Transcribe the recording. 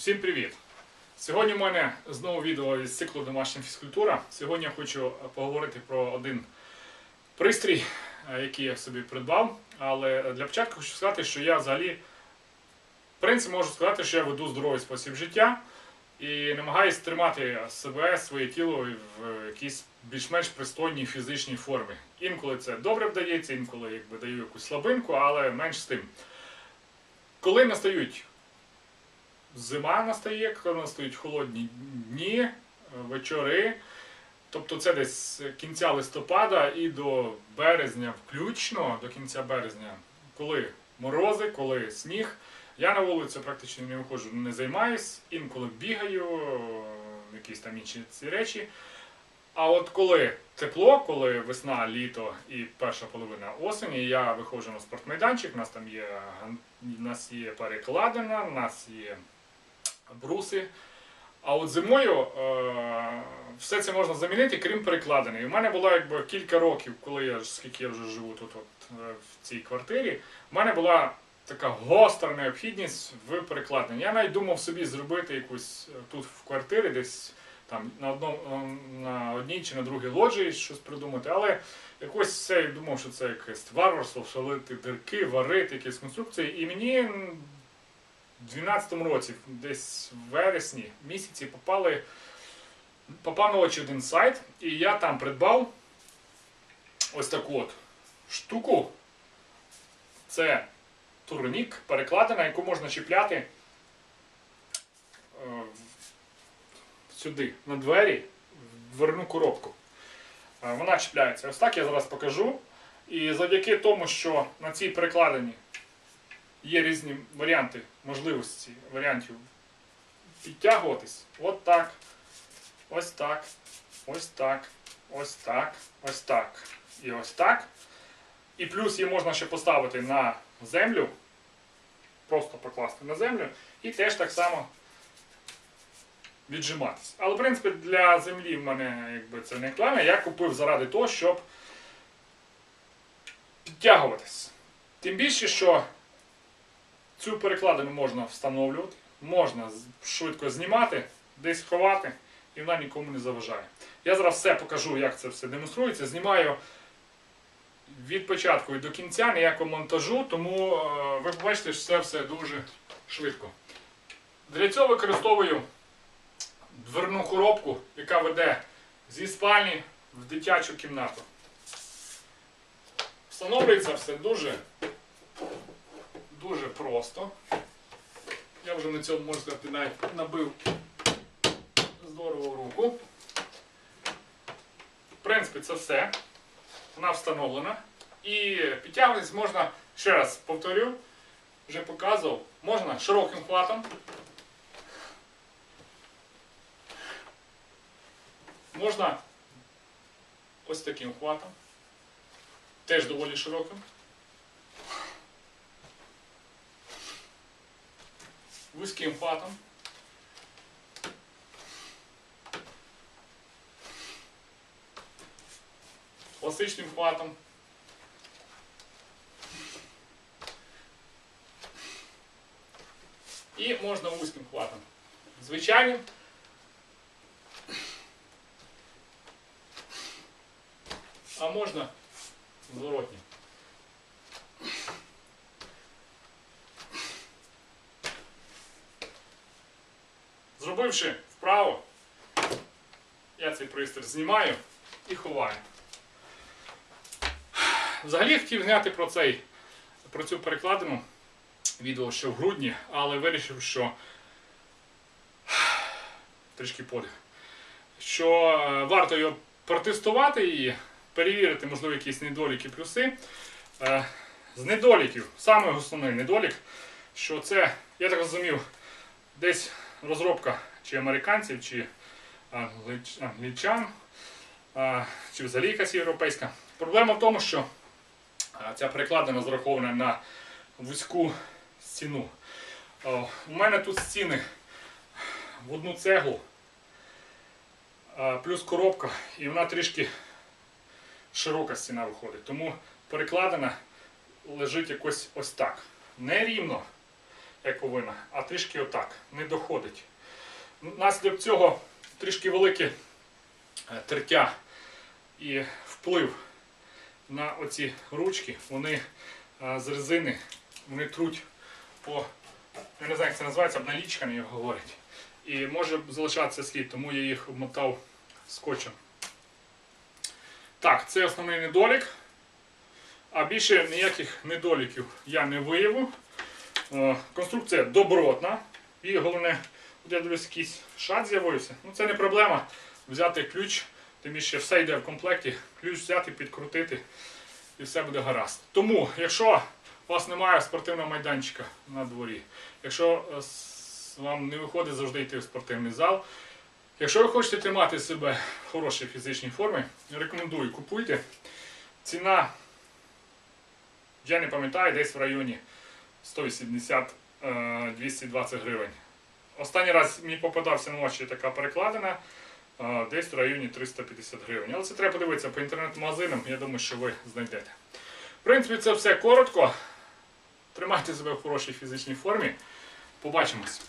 Всім привіт! Сьогодні в мене знову відео із циклу Домашня фізкультура. Сьогодні я хочу поговорити про один пристрій, е, який я собі придбав. Але для початку хочу сказати, що я взагалі, в принципі, можу сказати, що я веду здоровий спосіб життя і намагаюся тримати себе, своє тіло в якійсь більш-менш пристойній фізичній формі. Інколи це добре вдається, інколи якби даю якусь слабинку, але менш з тим. Коли настають зима настає, коли настають холодні дні, е, вечори. Тобто це десь кінця листопада і до березня включно, до кінця березня, коли морози, коли сніг. Я на вулицю практично не виходжу, не займаюсь, інколи бігаю, е, якісь там інші ці речі. А от коли тепло, коли весна, літо і перша половина осені, я виходжу на спортмайданчик, у нас там є, у нас є перекладина, у нас є бруси. А от зимою е, все це можна замінити, крім перекладини. І в мене було якби кілька років, коли я скільки я вже живу тут, от, е, в цій квартирі, в мене була така гостра необхідність в перекладині. Я навіть думав собі зробити якусь е, тут в квартирі, десь там на одному е, на одній чи на другій лоджії щось придумати, але якось це я думав, що це якесь варварство, шалити дирки, варити якісь конструкції. І мені м, в 12-му році, десь в вересні місяці, попали, попав на очі один сайт, і я там придбав ось таку от штуку. Це турнік, перекладина, яку можна чіпляти е, сюди, на двері, в дверну коробку. Е, Вона чіпляється. Ось так я зараз покажу. І завдяки тому, що на цій перекладині є різні варіанти, можливості варіантів підтягуватись. От так, ось так, ось так, ось так, ось так і ось так. І плюс її можна ще поставити на землю, просто покласти на землю, і теж так само віджиматись. Але в принципі для землі в мене якби це не актуально. Я купив заради того, щоб підтягуватись. Тим більше, що Цю перекладину можна встановлювати, можна швидко знімати, десь ховати, і вона нікому не заважає. Я зараз все покажу, як це все демонструється. Знімаю від початку і до кінця ніякого монтажу, тому е, ви побачите, що це все дуже швидко. Для цього використовую дверну коробку, яка веде зі спальні в дитячу кімнату. Встановлюється все дуже дуже просто. Я вже на цьому, можна сказати, навіть набив здорово руку. В принципі, це все. Вона встановлена. І підтягуватись можна, ще раз повторю, вже показував, можна широким хватом. Можна ось таким хватом. Теж доволі широким. Вузьким хватом. Класичним хватом. І можна вузьким хватом. Звичайним. А можна зворотнім. Зробивши вправо, я цей пристрій знімаю і ховаю. Взагалі хотів зняти про цей, про цю перекладину відео ще в грудні, але вирішив, що трішки подих, що е, варто його протестувати і перевірити, можливо, якісь недоліки, плюси. Е, З недоліків, саме основний недолік, що це, я так розумів, десь розробка чи американців, чи англічан, чи взагалі якась європейська. Проблема в тому, що ця перекладина зарахована на вузьку стіну. У мене тут стіни в одну цеглу, плюс коробка, і вона трішки широка стіна виходить. Тому перекладина лежить якось ось так. Не рівно. ековина, а трішки отак, не доходить. Наслідок цього трішки велике е, тертя і вплив на оці ручки, вони е, з резини, вони труть по, я не знаю, як це називається, обналічками його говорять. І може залишатися слід, тому я їх обмотав скотчем. Так, це основний недолік. А більше ніяких недоліків я не виявив. Е, Конструкція добротна. І головне, от я дивлюсь, якийсь шат з'явився. Ну це не проблема. Взяти ключ, тим більше все йде в комплекті, ключ взяти, підкрутити і все буде гаразд. Тому, якщо у вас немає спортивного майданчика на дворі, якщо е, вам не виходить завжди йти в спортивний зал, якщо ви хочете тримати себе в хорошій фізичній формі, рекомендую, купуйте. Ціна, я не пам'ятаю, десь в районі 180-220 гривень. Останній раз мені попадався на очі така перекладина, десь в районі 350 гривень. Але це треба подивитися по інтернет-магазинам, я думаю, що ви знайдете. В принципі, це все коротко. Тримайте себе в хорошій фізичній формі. Побачимось.